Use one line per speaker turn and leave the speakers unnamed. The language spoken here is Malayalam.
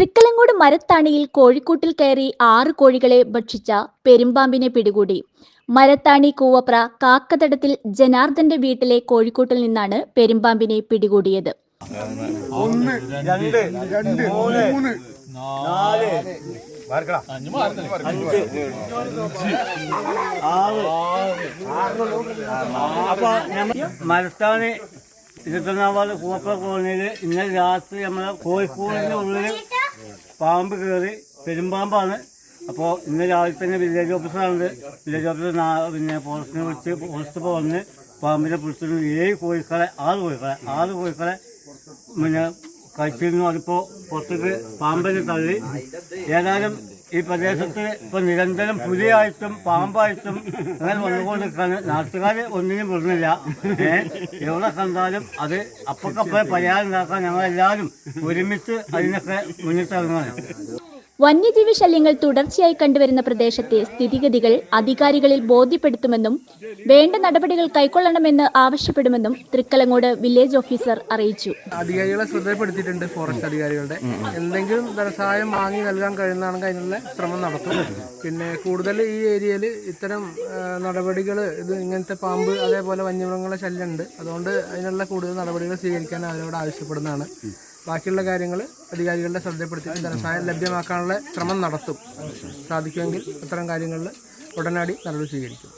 തൃക്കലങ്ങോട് മരത്താണിയിൽ കോഴിക്കൂട്ടിൽ കയറി ആറ് കോഴികളെ ഭക്ഷിച്ച പെരുമ്പാമ്പിനെ പിടികൂടി. മരത്താണി കൂവപ്ര കാക്കതടത്തിൽ ജനാർദ്ദന്റെ വീട്ടിലെ കോഴിക്കൂട്ടിൽ നിന്നാണ് പെരുമ്പാമ്പിനെ പിടികൂടിയത്.
ഒന്ന് രണ്ട് രണ്ട് മൂന്ന് നാല്.
അപ്പൊ നമ്മൾ മരത്താണ് ഇരുപത്തൊന്നാമത് കൂപ്പ കോളനിയിൽ ഇന്നലെ രാത്രി നമ്മളെ കോഴിക്കോടിന്റെ ഉള്ളിൽ പാമ്പ് കയറി പെരുമ്പാമ്പാണ്. അപ്പോൾ ഇന്ന് രാവിലെ തന്നെ വില്ലേജ് ഓഫീസറാണ് വില്ലേജ് ഓഫീസർ പിന്നെ ഫോറസ്റ്റിനെ വിളിച്ച് ഫോറസ്റ്റ് ഇപ്പോൾ വന്ന് പാമ്പിനെ പിടിച്ചിട്ട് ഏഴ് കോഴിക്കളെ ആറ് കോഴിക്കളെ ആറ് കോഴിക്കളെ പിന്നെ കഴിച്ചിരുന്നു. അതിപ്പോൾ പുറത്തേക്ക് പാമ്പിനെ തള്ളി. ഏതായാലും ഈ പ്രദേശത്ത് ഇപ്പൊ നിരന്തരം പുലിയായിട്ടും പാമ്പായിട്ടും അങ്ങനെ വന്നുകൊണ്ടിരിക്കാണ് നാട്ടുകാര് ഒന്നിനും വിടുന്നില്ല. എവിടെ കണ്ടാലും അത് അപ്പക്കപ്പെ പരിഹാരം ഉണ്ടാക്കാൻ ഞങ്ങളെല്ലാവരും ഒരുമിച്ച് അതിനൊക്കെ മുന്നിട്ടിറങ്ങാണ്
വന്യജീവി ശല്യങ്ങൾ തുടർച്ചയായി കണ്ടുവരുന്ന പ്രദേശത്തെ സ്ഥിതിഗതികൾ അധികാരികളിൽ ബോധ്യപ്പെടുത്തുമെന്നും വേണ്ട നടപടികൾ കൈക്കൊള്ളണമെന്ന് ആവശ്യപ്പെടുമെന്നും തൃക്കലങ്ങോട് വില്ലേജ് ഓഫീസർ അറിയിച്ചു.
അധികാരികളെ ശ്രദ്ധപ്പെടുത്തിയിട്ടുണ്ട് ഫോറസ്റ്റ് അധികാരികളുടെ. എന്തെങ്കിലും ധനസഹായം വാങ്ങി നൽകാൻ കഴിയുന്നതാണെങ്കിൽ അതിനുള്ള ശ്രമം നടത്തും. പിന്നെ കൂടുതൽ ഈ ഏരിയയിൽ ഇത്തരം നടപടികൾ ഇത് ഇങ്ങനത്തെ പാമ്പ് അതേപോലെ വന്യമൃഗങ്ങളെ ശല്യമുണ്ട് അതുകൊണ്ട് അതിനുള്ള കൂടുതൽ നടപടികൾ സ്വീകരിക്കാൻ അവരോട് ആവശ്യപ്പെടുന്നതാണ്. ബാക്കിയുള്ള കാര്യങ്ങൾ അധികാരികളുടെ ശ്രദ്ധപ്പെടുത്തി ധനസഹായം ലഭ്യമാക്കാനുള്ള ശ്രമം നടത്തും. സാധിക്കുമെങ്കിൽ അത്തരം കാര്യങ്ങളിൽ ഉടനടി നടപടി സ്വീകരിക്കും.